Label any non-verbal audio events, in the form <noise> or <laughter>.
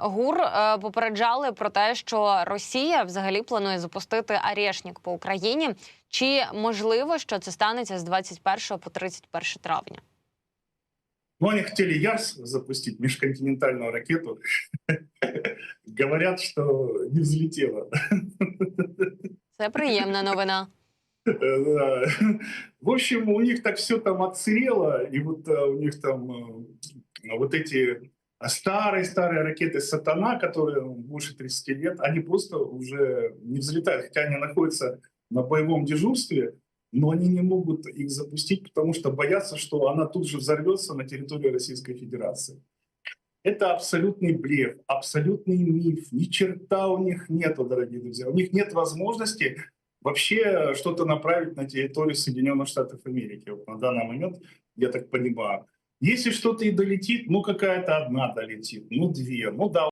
ГУР е, попереджали про те, що Росія взагалі планує запустити Арєшнік по Україні. Чи можливо, що це станеться з 21 по 31 травня? Ну, они хотели Ярс запустить, межконтинентальную ракету. <laughs> Говорят, что не взлетела. <laughs> Це приємна новина. Э, да. В общем, у них так все там отсырело, и вот э, у них там э, вот эти старые-старые ракеты «Сатана», которые больше 30 лет, они просто уже не взлетают, хотя они находятся на боевом дежурстве, но они не могут их запустить, потому что боятся, что она тут же взорвется на территории Российской Федерации. Это абсолютный блеф, абсолютный миф. Ни черта у них нету, дорогие друзья. У них нет возможности вообще что-то направить на территорию Соединенных Штатов Америки. Вот на данный момент, я так понимаю. Если что-то и долетит, ну какая-то одна долетит, ну две, ну да,